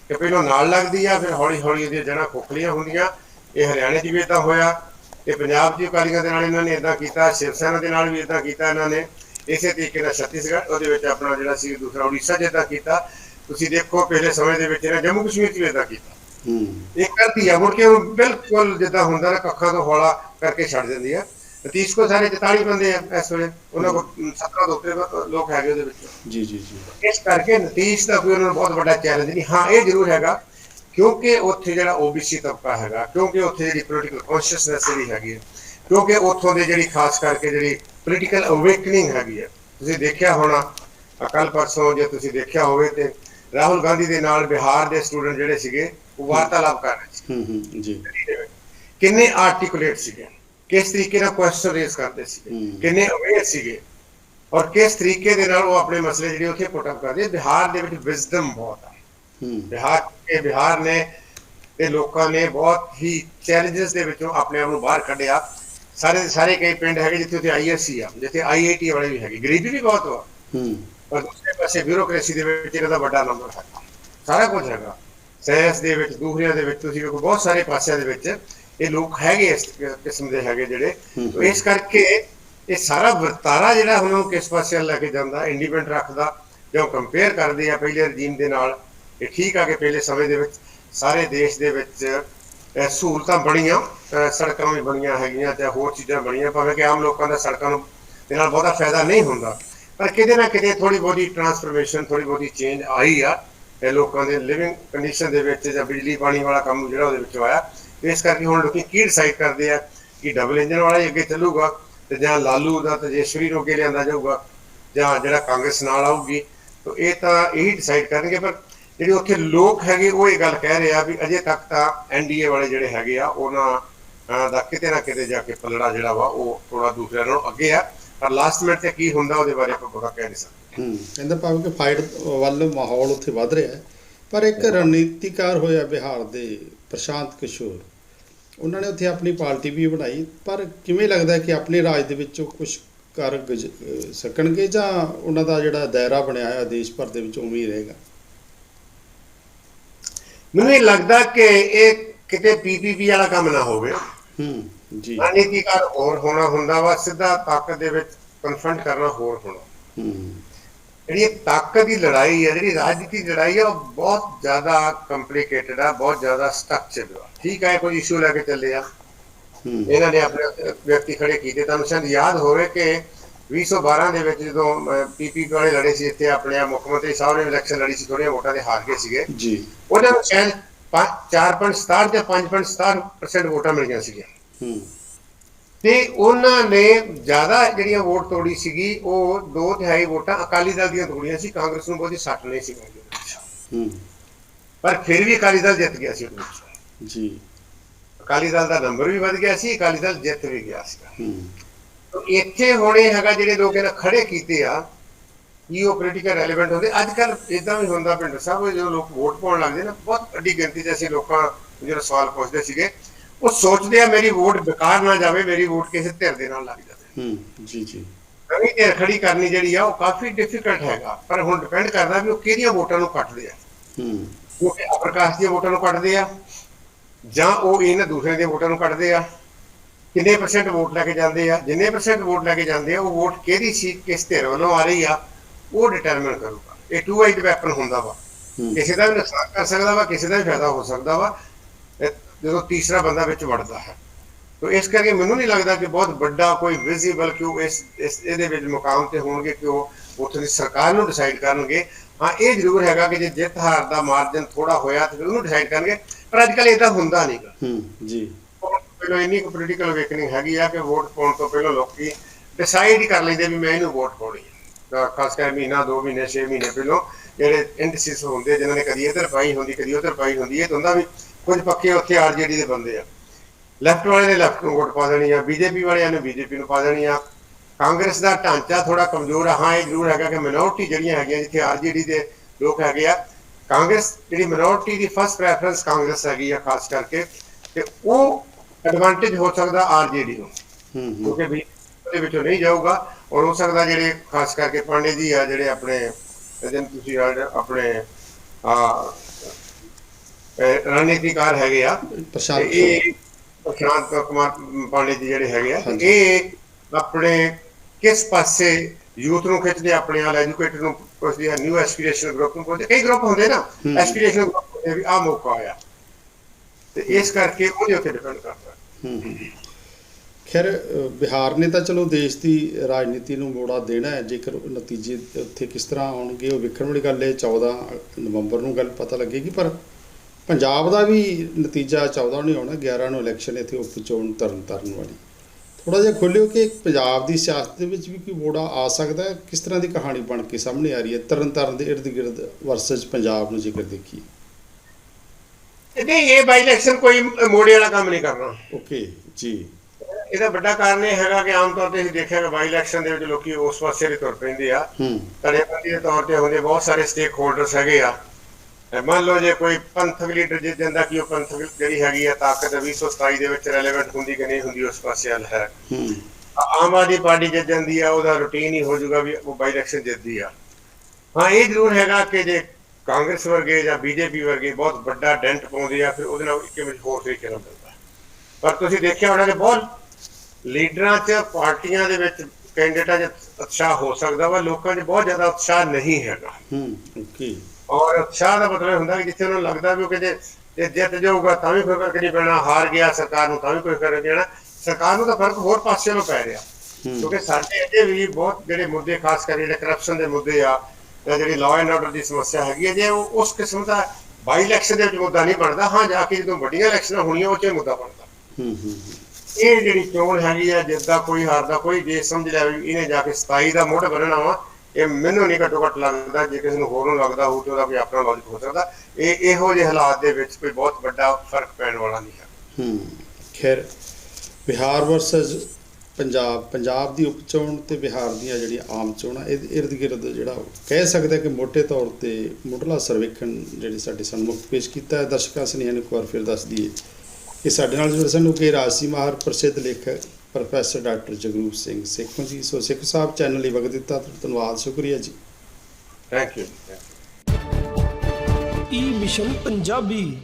ਕਿ ਪਹਿਲਾਂ ਨਾਲ ਲੱਗਦੀ ਆ ਫਿਰ ਹੌਲੀ ਹੌਲੀ ਇਹਦੀਆਂ ਜੜ੍ਹਾਂ ਖੋਖਲੀਆਂ ਹੁੰਦੀਆਂ। ਇਹ ਹਰਿਆਣੇ 'ਚ ਵੀ ਇਦਾਂ ਹੋਇਆ ਤੇ ਪੰਜਾਬ 'ਚ ਅਕਾਲੀਆਂ ਦੇ ਨਾਲ ਇਹਨਾਂ ਨੇ ਇਦਾਂ ਕੀਤਾ ਸ਼ਿਵ ਸੈਨਾ ਦੇ ਨਾਲ ਵੀ ਇਦਾਂ ਕੀਤਾ ਇਹਨਾਂ ਨੇ। ਇਸੇ ਤਰੀਕੇ ਨਾਲ ਛੱਤੀਸਗੜ੍ਹ ਉਹਦੇ ਵਿੱਚ ਆਪਣਾ ਜਿਹੜਾ ਸੀ ਦੂਸਰਾ ਉੜੀਸਾ ਇਦਾਂ ਕੀਤਾ। ਤੁਸੀਂ ਦੇਖੋ ਪਹਿਲੇ ਸਮੇਂ ਦੇ ਵਿੱਚ ਇਹਨਾਂ ਜੰਮੂ ਕਸ਼ਮੀਰ 'ਚ ਵੀ ਇਦਾਂ ਕੀਤਾ। ਹੂੰ। ਇਹ ਕਰਦੀ ਆ ਮੁੜ ਕੇ ਬਿਲਕੁਲ ਜਿੱਦਾਂ ਹੁੰਦਾ ਨਾ ਕੱਖਾਂ ਤੋਂ ਹੌਲਾ ਕਰਕੇ ਛੱਡ ਦਿੰਦੀ ਆ। ਨਤੀਸ਼ ਕੋ ਸਾਰੇ 44 ਬੰਦੇ ਆ ਇਸ ਵੇਲੇ। ਉਹਨਾਂ ਕੋਲ 17 ਤੋਂ ਉੱਤੇ ਲੋਕ ਹੈਗੇ ਉਹਦੇ ਵਿੱਚ। ਜੀ ਜੀ ਜੀ। ਇਸ ਕਰਕੇ ਨਤੀਸ਼ ਦਾ ਕੋਈ ਉਹਨਾਂ ਨੂੰ ਬਹੁਤ ਵੱਡਾ ਚੈਲੰਜ ਨਹੀਂ। ਹਾਂ ਇਹ ਜ਼ਰੂਰ ਹੈਗਾ ਕਿਉਂਕਿ ਉੱਥੇ ਜਿਹੜਾ OBC ਤਬਕਾ ਹੈਗਾ ਕਿਉਂਕਿ ਉੱਥੇ ਜਿਹੜੀ ਪੋਲੀਟੀਕਲ ਕੌਨਸ਼ੀਅਸਨੈਸ ਜਿਹੜੀ ਹੈਗੀ ਹੈ ਕਿਉਂਕਿ ਉੱਥੋਂ ਦੇ ਜਿਹੜੀ ਖਾਸ ਕਰਕੇ ਜਿਹੜੀ ਪੋਲੀਟੀਕਲ ਅਵੇਕਨਿੰਗ ਹੈਗੀ ਹੈ। ਤੁਸੀਂ ਦੇਖਿਆ ਹੋਣਾ ਕੱਲ ਪਰਸੋਂ ਜੇ ਤੁਸੀਂ ਦੇਖਿਆ ਹੋਵੇ ਤੇ ਰਾਹੁਲ ਗਾਂਧੀ ਦੇ ਨਾਲ ਬਿਹਾਰ ਦੇ ਸਟੂਡੈਂਟ ਜਿਹੜੇ ਸੀਗੇ ਉਹ ਵਾਰਤਾਲਾਪ ਕਰ ਰਹੇ ਸੀ। ਹੂੰ ਹੂੰ ਜੀ। ਕਿੰਨੇ ਆਰਟੀਕੂਲੇਟ ਸੀਗੇ। ਕਿਸ ਤਰੀਕੇ ਨਾਲ ਕੁਐਸਚਨ ਰੇਜ਼ ਕਰਦੇ ਸੀਗੇ। ਕਿੰਨੇ ਅਵੇਅਰ ਸੀਗੇ ਔਰ ਕਿਸ ਤਰੀਕੇ ਦੇ ਨਾਲ ਉਹ ਆਪਣੇ ਮਸਲੇ ਜਿਹੜੇ ਉੱਥੇ ਪੁੱਟ ਅਪ ਕਰਦੇ ਬਿਹਾਰ ਦੇ ਵਿੱਚ ਵਿਜ਼ਡਮ ਬਹੁਤ ਹੈ ਬਿਹਾਰ ਕੇ ਬਿਹਾਰ ਨੇ ਤੇ ਲੋਕਾਂ ਨੇ ਬਹੁਤ ਹੀ ਚੈਲੰਜਸ ਦੇ ਵਿੱਚੋਂ ਆਪਣੇ ਆਪ ਨੂੰ ਬਾਹਰ ਕੱਢਿਆ ਸਾਰੇ ਦੇ ਸਾਰੇ ਕਈ ਪਿੰਡ ਹੈਗੇ ਜਿੱਥੇ ਉੱਥੇ ਆਈਐਸਸੀ ਆ ਜਿੱਥੇ ਆਈਆਈਟੀ ਵਾਲੇ ਵੀ ਹੈਗੇ ਗਰੀਬੀ ਵੀ ਬਹੁਤ ਵਾ ਹੂੰ ਪਰ ਦੂਸਰੇ ਪਾਸੇ ਬਿਊਰੋਕ੍ਰੇਸੀ ਦੇ ਵਿੱਚ ਇਹਨਾਂ ਦਾ ਵੱਡਾ ਨੰਬਰ ਹੈ ਸਾਰਾ ਕੁਝ ਹੈਗਾ ਸਾਇੰਸ ਦੇ ਵਿੱਚ ਦੂਸਰਿਆਂ ਦੇ ਵਿੱਚ ਤੁਸੀਂ ਵੇਖੋ ਬਹੁਤ ਸਾਰੇ ਪਾਸਿਆਂ ਦੇ ਵਿੱਚ ਇਹ ਲੋਕ ਹੈਗੇ ਇਸ ਕਿਸਮ ਦੇ ਹੈਗੇ ਜਿਹੜੇ। ਇਸ ਕਰਕੇ ਇਹ ਸਾਰਾ ਵਰਤਾਰਾ ਜਿਹੜਾ ਹੁਣ ਉਹ ਕਿਸ ਪਾਸੇ ਲੈ ਕੇ ਜਾਂਦਾ ਇੰਡੀਪੈਂਡੈਂਟ ਰੱਖਦਾ ਜਦੋਂ ਕੰਪੇਅਰ ਕਰਦੇ ਆ ਪਹਿਲੇ ਰਜੀਮ ਦੇ ਨਾਲ ਇਹ ਠੀਕ ਆ ਕਿ ਪਹਿਲੇ ਸਮੇਂ ਦੇ ਵਿੱਚ ਸਾਰੇ ਦੇਸ਼ ਦੇ ਵਿੱਚ ਸਹੂਲਤਾਂ ਬਣੀਆਂ ਸੜਕਾਂ ਵੀ ਬਣੀਆਂ ਹੈਗੀਆਂ ਤੇ ਹੋਰ ਚੀਜ਼ਾਂ ਬਣੀਆਂ ਭਾਵੇਂ ਕਿ ਆਮ ਲੋਕਾਂ ਦਾ ਸੜਕਾਂ ਨੂੰ ਦੇ ਨਾਲ ਬਹੁਤਾ ਫਾਇਦਾ ਨਹੀਂ ਹੁੰਦਾ। ਪਰ ਕਿਤੇ ਨਾ ਕਿਤੇ ਥੋੜੀ ਬਹੁਤੀ ਟਰਾਂਸਫਰਮੇਸ਼ਨ ਥੋੜੀ ਬਹੁਤੀ ਚੇਂਜ ਆਈ ਆ ਇਹ ਲੋਕਾਂ ਦੇ ਲਿਵਿੰਗ ਕੰਡੀਸ਼ਨ ਦੇ ਵਿੱਚ ਜਾਂ ਬਿਜਲੀ ਪਾਣੀ ਵਾਲਾ ਕੰਮ ਜਿਹੜਾ ਉਹਦੇ ਵਿੱਚ ਆਇਆ ਇਸ ਕਰਕੇ ਹੁਣ ਲੋਕੀ ਕੀ ਡਿਸਾਈਡ ਕਰਦੇ ਆ ਕਿ ਡਬਲ ਇੰਜਨ ਵਾਲਾ ਹੀ ਅੱਗੇ ਚੱਲੂਗਾ ਤੇ ਜਾਂ ਲਾਲੂ ਦਾ ਤੇਜਸਵਰੀ ਨੂੰ ਅੱਗੇ ਲਿਆਂਦਾ ਜਾਊਗਾ ਜਾਂ ਜਿਹੜਾ ਕਾਂਗਰਸ ਨਾਲ ਆਊਗੀ। ਤਾਂ ਇਹ ਤਾਂ ਇਹੀ ਡਿਸਾਈਡ ਕਰਨਗੇ, ਪਰ ਜਿਹੜੇ ਉੱਥੇ ਲੋਕ ਹੈਗੇ ਉਹ ਇਹ ਗੱਲ ਕਹਿ ਰਹੇ ਆ ਵੀ ਅਜੇ ਤੱਕ ਤਾਂ ਐਨਡੀਏ ਵਾਲੇ ਜਿਹੜੇ ਹੈਗੇ ਆ, ਉਹਨਾਂ ਦਾ ਕਿਤੇ ਨਾ ਕਿਤੇ ਜਾ ਕੇ ਪਲੜਾ ਜਿਹੜਾ ਵਾ ਉਹ ਥੋੜਾ ਦੂਸਰਿਆਂ ਨਾਲੋਂ ਅੱਗੇ ਆ। ਪਰ ਲਾਸਟ ਮਿੰਟ ਤੇ ਕੀ ਹੁੰਦਾ ਉਹਦੇ ਬਾਰੇ ਆਪਾਂ ਪਤਾ ਕਹਿ ਨਹੀਂ ਸਕਦੇ। ਹੂੰ, ਕਹਿੰਦਾ ਭਾਵੇਂ ਕਿ ਫਾਈਟ ਵੱਲ ਮਾਹੌਲ ਉੱਥੇ ਵੱਧ ਰਿਹਾ ਹੈ, ਪਰ ਇੱਕ ਰਣਨੀਤੀਕਾਰ ਹੋਇਆ ਬਿਹਾਰ ਦੇ ਪ੍ਰਸ਼ਾਂਤ ਕਿਸ਼ੋਰ। ਉਹਨਾਂ ਨੇ ਉੱਥੇ ਆਪਣੀ ਪਾਰਟੀ ਵੀ ਬਣਾਈ ਪਰ ਕਿਵੇਂ ਲੱਗਦਾ ਕਿ ਆਪਣੇ ਰਾਜ ਦੇ ਵਿੱਚ ਉਹ ਕੁਝ ਕਰ ਸਕਣਗੇ ਜਾਂ ਉਹਨਾਂ ਦਾ ਜਿਹੜਾ ਦਾਇਰਾ ਬਣਿਆ ਹੋਇਆ ਦੇਸ਼ ਭਰ ਦੇ ਵਿੱਚ ਉਵੇਂ ਹੀ ਰਹੇਗਾ? ਮੈਨੂੰ ਇਹ ਲੱਗਦਾ ਕਿ ਇਹ ਕਿਤੇ ਪੀਪੀਪੀ ਵਾਲਾ ਕੰਮ ਨਾ ਹੋਵੇ। ਹੂੰ ਜੀ। ਰਣਨੀਤੀਕਾਰ ਹੋਰ ਹੋਣਾ ਹੁੰਦਾ ਵਾ ਸਿੱਧਾ ਤਾਕਤ ਦੇ ਵਿੱਚ ਕਨਫਰੰਟ ਕਰਨਾ ਹੋਰ ਹੋਣਾ। ਹੂੰ। ਜਿਹੜੀ ਇਹ ਤਾਕਤ ਦੀ ਲੜਾਈ ਹੈ ਜਿਹੜੀ ਰਾਜਨੀਤੀ ਲੜਾਈ ਹੈ ਉਹ ਬਹੁਤ ਜ਼ਿਆਦਾ ਕੰਪਲਿਕੇਟਡ ਆ ਬਹੁਤ ਜ਼ਿਆਦਾ ਸਟਰਕਚਰਡ ਆ। ਠੀਕ ਹੈ ਕੋਈ ਇਸ਼ੂ ਲੈ ਕੇ ਚੱਲੇ ਆ। ਇਹਨਾਂ ਨੇ ਆਪਣੇ ਵਿਅਕਤੀ ਖੜੇ ਕੀਤੇ। ਤੁਹਾਨੂੰ ਸ਼ਾਇਦ ਯਾਦ ਹੋਵੇ ਕਿ 2012 ਦੇ ਵਿੱਚ ਜਦੋਂ ਪੀਪੀ ਵਾਲੇ ਲੜੇ ਸੀ ਇੱਥੇ ਆਪਣੇ ਆਪ ਮੁੱਖ ਮੰਤਰੀ ਸਾਹਿਬ ਨੇ ਇਲੈਕਸ਼ਨ ਲੜੀ ਸੀ ਥੋੜੀਆਂ ਵੋਟਾਂ ਦੇ ਹਾਰ ਗਏ ਸੀਗੇ। ਜੀ। ਉਹਨਾਂ ਨੂੰ ਸ਼ਾਇਦ 4.67 ਜਾਂ 5.67% ਵੋਟਾਂ ਮਿਲੀਆਂ ਸੀਗੀਆਂ। ਹੂੰ। ਤੇ ਉਹਨਾਂ ਨੇ ਜ਼ਿਆਦਾ ਜਿਹੜੀਆਂ ਵੋਟ ਤੋੜੀ ਸੀਗੀ ਉਹ ਦੋ ਤਿਹਾਈ ਵੋਟਾਂ ਅਕਾਲੀ ਦਲ ਦੀਆਂ ਤੋੜੀਆਂ ਸੀ ਕਾਂਗਰਸ ਨੂੰ ਬਹੁਤੀ ਸੱਟ ਨਹੀਂ ਸੀ। ਹੂੰ। ਪਰ ਫਿਰ ਵੀ ਅਕਾਲੀ ਦਲ ਜਿੱਤ ਗਿਆ ਸੀ ਜੀ। ਅਕਾਲੀ ਦਲ ਦਾ ਨੰਬਰ ਵੀ ਵਧ ਗਿਆ ਸੀ ਅਕਾਲੀ ਦਲ ਜਿੱਤ ਵੀ ਗਿਆ ਸੀ। ਹੂੰ। ਇੱਥੇ ਹੁਣ ਹੈਗਾ ਜਿਹੜੇ ਲੋਕ ਇਹਨਾਂ ਖੜੇ ਕੀਤੇ ਆ ਕੀ ਉਹ ਪੋਲੀਟੀਕਲ ਰੈਲੇਵੈਂਟ ਹੁੰਦੇ? ਅੱਜ ਕੱਲ ਇਦਾਂ ਵੀ ਹੁੰਦਾ ਪਿੰਡ ਸਾਹਿਬ ਜਦੋਂ ਲੋਕ ਵੋਟ ਪਾਉਣ ਲੱਗਦੇ ਨਾ ਬਹੁਤ ਵੱਡੀ ਗਿਣਤੀ 'ਚ ਅਸੀਂ ਲੋਕਾਂ ਜਿਹੜਾ ਸਵਾਲ ਪੁੱਛਦੇ ਸੀਗੇ ਉਹ ਸੋਚਦੇ ਆ ਮੇਰੀ ਵੋਟ ਬੇਕਾਰ ਨਾ ਜਾਵੇ ਮੇਰੀ ਵੋਟ ਕਿਸੇ ਧਿਰ ਦੇ ਨਾਲ ਲੱਗ ਜਾਵੇ। ਹੂੰ ਜੀ ਜੀ। ਨਵੀਂ ਧਿਰ ਖੜੀ ਕਰਨੀ ਜਿਹੜੀ ਆ ਉਹ ਕਾਫੀ ਡਿਫਿਕਲਟ ਹੈਗਾ। ਪਰ ਹੁਣ ਡਿਪੈਂਡ ਕਰਦਾ ਵੀ ਉਹ ਕਿਹੜੀਆਂ ਵੋਟਾਂ ਨੂੰ ਕੱਟਦੇ ਆ। ਹੂੰ। ਉਹ ਪ੍ਰਕਾਸ਼ ਦੀਆਂ ਵੋਟਾਂ ਨੂੰ ਕੱਟਦੇ ਆ ਜਾਂ ਉਹ ਇਹਨਾਂ ਦੂਸਰੇ ਦੀਆਂ ਵੋਟਾਂ ਨੂੰ ਕੱਟਦੇ ਆ। ਕਿੰਨੇ ਪਰਸੈਂਟ ਵੋਟ ਲੈ ਕੇ ਜਾਂਦੇ ਆ ਜਿੰਨੇ ਪਰਸੈਂਟ ਵੋਟ ਲੈ ਕੇ ਜਾਂਦੇ ਆ ਉਹ ਵੋਟ ਕਿਹਦੀ ਸੀ ਕਿਸ ਧਿਰ ਵੱਲੋਂ ਆ ਰਹੀ ਆ ਉਹ ਡਿਟਰਮਿਨ ਕਰੂਗਾ। ਇਹ ਟੂ ਐਡ ਵੈਪਨ ਹੁੰਦਾ ਵਾ। ਕਿਸੇ ਦਾ ਵੀ ਨੁਕਸਾਨ ਕਰ ਸਕਦਾ ਵਾ ਕਿਸੇ ਦਾ ਵੀ ਫਾਇਦਾ ਹੋ ਸਕਦਾ ਵਾ ਜਦੋਂ ਤੀਸਰਾ ਬੰਦਾ ਵਿੱਚ ਵੜਦਾ ਹੈ। ਤੋ ਇਸ ਕਰਕੇ ਮੈਨੂੰ ਨਹੀਂ ਲੱਗਦਾ ਕਿ ਬਹੁਤ ਵੱਡਾ ਕੋਈ ਵਿਜ਼ੀਬਲ ਕਿ ਉਹ ਇਸ ਇਸ ਇਹਦੇ ਵਿੱਚ ਮੁਕਾਮ ਤੇ ਹੋਣਗੇ ਕਿ ਉਹ ਉੱਥੇ ਦੀ ਸਰਕਾਰ ਨੂੰ ਡਿਸਾਈਡ ਕਰਨਗੇ। ਹਾਂ ਇਹ ਜ਼ਰੂਰ ਹੈਗਾ ਕਿ ਜੇ ਜਿੱਤ ਹਾਰ ਦਾ ਮਾਰਜਨ ਥੋੜਾ ਹੋਇਆ ਤੇ ਉਹਨੂੰ ਡਿਸਾਈਡ ਕਰਨਗੇ ਪਰ ਅੱਜ ਕੱਲ ਇਦਾਂ ਹੁੰਦਾ ਨਹੀਂਗਾ ਹੂੰ ਜੀ। ਪਹਿਲਾਂ ਇੰਨੀ ਕੁ ਪੋਲੀਟੀਕਲ ਅਵੇਕਨਿੰਗ ਹੈਗੀ ਆ ਕਿ ਵੋਟ ਪਾਉਣ ਤੋਂ ਪਹਿਲਾਂ ਲੋਕੀ ਡਿਸਾਈਡ ਹੀ ਕਰ ਲੈਂਦੇ ਵੀ ਮੈਂ ਇਹਨੂੰ ਵੋਟ ਪਾਉਣੀ ਹੈ ਤਾਂ ਖਾਸ ਕਰ ਮਹੀਨਾ 2 ਮਹੀਨੇ 6 ਮਹੀਨੇ ਪਹਿਲਾਂ ਜਿਹੜੇ ਇੰਡਸਿਸ ਹੁੰਦੇ ਜਿਨ੍ਹਾਂ ਨੇ ਕਦੀ ਇੱਧਰ ਪਾਈ ਹੁੰਦੀ ਕਦੀ ਉੱਧਰ ਪਾਈ ਹੁੰਦੀ ਇਹ ਤਾਂ ਹੁੰਦਾ ਵੀ ਕੁਝ ਪੱਕੇ ਉੱਥੇ ਆਰਜੇਡੀ ਦੇ ਬੰਦੇ ਆ। ਲੈਫਟ ਵਾਲੇ ਨੇ ਲੈਫਟ ਨੂੰ ਵੋਟ ਪਾ ਦੇਣੀ ਆ ਬੀਜੇਪੀ ਵਾਲਿਆਂ ਨੇ ਬੀਜੇਪੀ ਨੂੰ ਪਾ ਦੇਣੀ ਆ। ਕਾਂਗਰਸ ਦਾ ਢਾਂਚਾ ਥੋੜਾ ਕਮਜ਼ੋਰ ਆ। ਹਾਂ ਇਹ ਜ਼ਰੂਰ ਹੈਗਾ ਕਿ ਮਿਨੋਰਟੀ ਜਿਹੜੀਆਂ ਹੈਗੀਆਂ ਜਿੱਥੇ ਆਰਜੇਡੀ ਦੇ ਲੋਕ ਹੈਗੇ ਆ ਕਾਂਗਰਸ ਜਿਹੜੀ ਮਿਨੋਰਟੀ ਦੀ ਫਸਟ ਪ੍ਰੈਫਰੈਂਸ ਕਾਂਗਰਸ ਹੈਗੀ ਆ ਖਾਸ ਕਰਕੇ। ਤੇ ਉਹ ਐਡਵਾਂਟੇਜ ਹੋ ਸਕਦਾ ਆਰਜੇਡੀ ਨੂੰ। ਹੂੰ ਹੂੰ। ਕਿਉਂਕਿ ਵੀ ਉਹਦੇ ਵਿੱਚੋਂ ਨਹੀਂ ਜਾਊਗਾ। ਔਰ ਹੋ ਸਕਦਾ ਜਿਹੜੇ ਖਾਸ ਕਰਕੇ ਪਾਂਡੇ ਜੀ ਆ ਜਿਹੜੇ ਆਪਣੇ ਜਿਹਨ ਤੁਸੀਂ ਆਪਣੇ ਆ ਰਣਨੀਤੀਕਾਰ ਹੈਗੇ ਆ ਪ੍ਰਸ਼ਾਂਤ ਤੇ ਇਹ ਪ੍ਰਸ਼ਾਂਤ ਕੁਮਾਰ ਪਾਂਡੇ ਜੀ ਜਿਹੜੇ ਹੈਗੇ ਆ। ਇਹ ਆਪਣੇ ਕਿਸ ਪਾਸੇ ਯੂਥ ਨੂੰ ਖਿੱਚਦੇ ਆਪਣੇ ਨਾਲ ਐਜੂਕੇਟਡ ਨੂੰ ਪੁੱਛਦੇ ਆ ਨਿਊ ਐਸਪੀਰੇਸ਼ਨ ਗਰੁੱਪ ਨੂੰ ਪੁੱਛਦੇ ਕਈ ਗਰੁੱਪ ਹੁੰਦੇ ਨਾ ਹੂੰ। ਐਸਪੀਰੇਸ਼ਨ ਗਰੁੱਪ ਹੁੰਦੇ ਵੀ ਆ ਮੌਕਾ ਆਇਆ ਤੇ ਇਸ ਕਰਕੇ ਉਹਦੇ ਉੱਤੇ ਡਿਪੈਂਡ ਕਰਦਾ ਹੂੰ। ਖੈਰ ਬਿਹਾਰ ਨੇ ਤਾਂ ਚਲੋ ਦੇਸ਼ ਦੀ ਰਾਜਨੀਤੀ ਨੂੰ ਮੋੜਾ ਦੇਣਾ ਹੈ ਜੇਕਰ ਨਤੀਜੇ ਉੱਥੇ ਕਿਸ ਤਰ੍ਹਾਂ ਆਉਣਗੇ ਉਹ ਵੇਖਣ ਵਾਲੀ ਗੱਲ ਹੈ 14 ਨਵੰਬਰ ਨੂੰ ਗੱਲ ਪਤਾ ਲੱਗੇਗੀ ਪਰ ਪੰਜਾਬ ਦਾ ਵੀ ਨਤੀਜਾ 14 ਨਹੀਂ ਆਉਣਾ 11 ਨੂੰ ਇਲੈਕਸ਼ਨ ਇੱਥੇ ਉਪ ਚੋਣ ਤਰਨ ਤਰਨ ਵਾਲੀ। ਥੋੜਾ ਜਿਹਾ ਖੋਲਿਓ ਕਿ ਪੰਜਾਬ ਦੀ ਸਿਆਸਤ ਦੇ ਵਿੱਚ ਵੀ ਕੋਈ ਮੋੜਾ ਆ ਸਕਦਾ ਹੈ? ਕਿਸ ਤਰ੍ਹਾਂ ਦੀ ਕਹਾਣੀ ਬਣ ਕੇ ਸਾਹਮਣੇ ਆ ਰਹੀ ਹੈ? ਤਰਨ ਤਾਰਨ ਦੇ ਇਰਦ ਗਿਰਦ ਵਰਸਸ ਪੰਜਾਬ ਨੂੰ ਜੇਕਰ ਦੇਖੀਏ। ਨਹੀਂ ਇਹ ਬਾਈ ਇਲੈਕਸ਼ਨ ਕੋਈ ਮੋੜੇ ਵਾਲਾ ਕੰਮ ਨਹੀਂ ਕਰਨਾ। ਓਕੇ ਜੀ। ਇਹਦਾ ਵੱਡਾ ਕਾਰਨ ਇਹ ਹੈਗਾ ਕਿ ਆਮ ਤੌਰ ਤੇ ਅਸੀਂ ਦੇਖਿਆ ਕਿ ਬਾਈ ਇਲੈਕਸ਼ਨ ਦੇ ਵਿੱਚ ਲੋਕੀ ਉਸ ਪਾਸੇ ਦੇ ਤੁਰ ਪੈਂਦੇ ਆ। ਹੂੰ। ਧੜੇਬੰਦੀ ਦੇ ਤੌਰ ਤੇ ਹੁੰਦੇ ਬਹੁਤ ਸਾਰੇ ਸਟੇਕ ਹੋਲਡਰਸ ਹੈਗੇ ਆ। ਤੇ ਮੰਨ ਲਓ ਜੇ ਕੋਈ ਪੰਥਕ ਲੀਡਰ ਜਿੱਤ ਜਾਂਦਾ ਕਿ ਉਹ ਪੰਥਕ ਜਿਹੜੀ ਹੈਗੀ ਆ ਤਾਕਤ 227 ਦੇ ਵਿੱਚ ਰੈਲੇਵੈਂਟ ਹੁੰਦੀ ਕਿ ਨਹੀਂ ਹੁੰਦੀ ਉਸ ਪਾਸੇ ਹਲ ਹੈ। ਹੂੰ। ਆਮ ਆਦਮੀ ਪਾਰਟੀ ਜਿੱਤ ਜਾਂਦੀ ਆ ਉਹਦਾ ਰੁਟੀਨ ਹੀ ਹੋ ਜਾਊਗਾ ਵੀ ਉਹ ਬਾਈ ਇਲੈਕਸ਼ਨ ਜਿੱਤਦੀ ਆ। ਹਾਂ ਇਹ ਜ਼ਰੂਰ ਹੈਗਾ ਕਿ ਜੇ ਕਾਂਗਰਸ ਵਰਗੇ ਜਾਂ ਬੀਜੇਪੀ ਵਰਗੇ ਬਹੁਤ ਵੱਡਾ ਡੈਂਟ ਪਾਉਂਦੇ ਆ ਫਿਰ ਉਹਦੇ ਨਾਲ ਇੱਕ ਇਮੇਜ ਹੋਰ ਤਰੀਕੇ ਨਾਲ ਮਿਲਦਾ ਪਰ ਤੁਸੀਂ ਦੇਖਿਆ ਹੋਣਾ ਕਿ ਬਹੁਤ ਲੀਡਰਾਂ 'ਚ ਪਾਰਟੀਆਂ ਦੇ ਵਿੱਚ ਕੈਂਡੀਡੇਟਾਂ 'ਚ ਉਤਸ਼ਾਹ ਹੋ ਸਕਦਾ ਵਾ ਲੋਕਾਂ 'ਚ ਬਹੁਤ ਜ਼ਿਆਦਾ ਉਤਸ਼ਾਹ ਨਹੀਂ ਹੈਗਾ। ਹੂੰ ਓਕੇ। ਔਰ ਉਤਸ਼ਾਹ ਦਾ ਮਤਲਬ ਹੁੰਦਾ ਕਿ ਜਿੱਥੇ ਉਹਨਾਂ ਨੂੰ ਲੱਗਦਾ ਵੀ ਉਹ ਕਿਤੇ ਜੇ ਜਿੱਤ ਜਾਊਗਾ ਤਾਂ ਵੀ ਕੋਈ ਫ਼ਰਕ ਨਹੀਂ ਪੈਣਾ ਹਾਰ ਗਿਆ ਸਰਕਾਰ ਨੂੰ ਤਾਂ ਵੀ ਕੋਈ ਫ਼ਰਕ ਨਹੀਂ ਸਰਕਾਰ ਨੂੰ ਤਾਂ ਫ਼ਰਕ ਹੋਰ ਪਾਸੇ ਨੂੰ ਪੈ ਰਿਹਾ। ਕਿਉਂਕਿ ਸਾਡੇ ਅਜੇ ਵੀ ਬਹੁਤ ਜਿਹੜੇ ਮੁੱਦੇ ਖਾਸ ਕਰ ਜਿਹੜੇ ਕਰਪਸ਼ਨ ਦੇ ਮੁੱਦੇ ਆ ਜਾਂ ਜਿਹੜੀ ਲਾਅ ਐਂਡ ਆਰਡਰ ਦੀ ਸਮੱਸਿਆ ਹੈਗੀ ਹੈ ਜੇ ਉਹ ਉਸ ਕਿਸਮ ਦਾ ਬਾਈ ਇਲੈਕਸ਼ਨ ਦੇ ਵਿੱਚ ਮੁੱਦਾ ਨਹੀਂ ਬਣਦਾ ਹਾਂ ਜਾ ਕੇ ਜਦੋਂ ਵੱਡੀਆਂ ਇਲੈਕਸ਼ਨਾਂ ਹੋਣੀਆਂ ਉਹ 'ਚ ਮੁੱਦਾ ਬਣਦਾ। ਹੂੰ ਹੂੰ ਇਹ ਜਿਹੜੀ ਚੋਣ ਹੈਗੀ ਆ ਜਿੱਦਾਂ ਕੋਈ ਹਾਰਦਾ ਕੋਈ ਜੇ ਸਮਝ ਲਿਆ ਵੀ ਇਹਨੇ ਜਾ ਕੇ 27 ਦਾ ਮੁੱਢ ਬਣਨਾ ਵਾ ਇਹ ਮੈਨੂੰ ਨਹੀਂ ਘੱਟੋ ਘੱਟ ਲੱਗਦਾ, ਜੇ ਕਿਸੇ ਨੂੰ ਹੋਰ ਨੂੰ ਲੱਗਦਾ ਹੋਊ ਤੇ ਉਹਦਾ ਕੋਈ ਆਪਣਾ ਲੌਜੀਕ ਹੋ ਸਕਦਾ। ਇਹ ਇਹੋ ਜਿਹੇ ਹਾਲਾਤ ਦੇ ਵਿੱਚ ਕੋਈ ਬਹੁਤ ਵੱਡਾ ਫ਼ਰਕ ਪੈਣ ਵਾਲਾ ਨਹੀਂ ਹੈ। ਹੂੰ, ਖੈਰ, ਬਿਹਾਰ ਵਰਸਸ ਪੰਜਾਬ ਪੰਜਾਬ ਦੀ ਉਪਚੋਣ ਤੇ ਬਿਹਾਰ ਦੀਆਂ ਜਿਹੜੀਆਂ ਆਮ ਚੋਣਾਂ, ਇਹ ਇਰਦ ਗਿਰਦ ਜਿਹੜਾ ਉਹ ਕਹਿ ਸਕਦੇ ਕਿ ਮੋٹے ਤੌਰ ਤੇ ਮੁੱਢਲਾ ਸਰਵੇਖਣ ਜਿਹੜੇ ਸਾਡੇ ਸਨਮੁਖ ਪੇਸ਼ ਕੀਤਾ ਹੈ, ਦਰਸ਼ਕਾਂ ਸਨੇਹਾਂ ਨੂੰ ਇੱਕ ਵਾਰ ਫਿਰ ਦੱਸ ਦਈਏ ਕਿ ਸਾਡੇ ਨਾਲ ਜੁੜੇ ਸਨ ਕਿ ਰਾਜਸੀ ਮਾਹਰ ਪ੍ਰਸਿੱਧ ਲੇਖਕ ਪ੍ਰੋਫੈਸਰ ਡਾਕਟਰ ਜਗਰੂਪ ਸਿੰਘ ਸੇਖੋਂ ਜੀ। ਸੋ ਸਿੱਖ ਸਾਹਿਬ ਚੈਨਲ ਲਈ ਵਕਤ ਦਿੱਤਾ ਧੰਨਵਾਦ ਸ਼ੁਕਰੀਆ ਜੀ। Thank you E mission Punjabi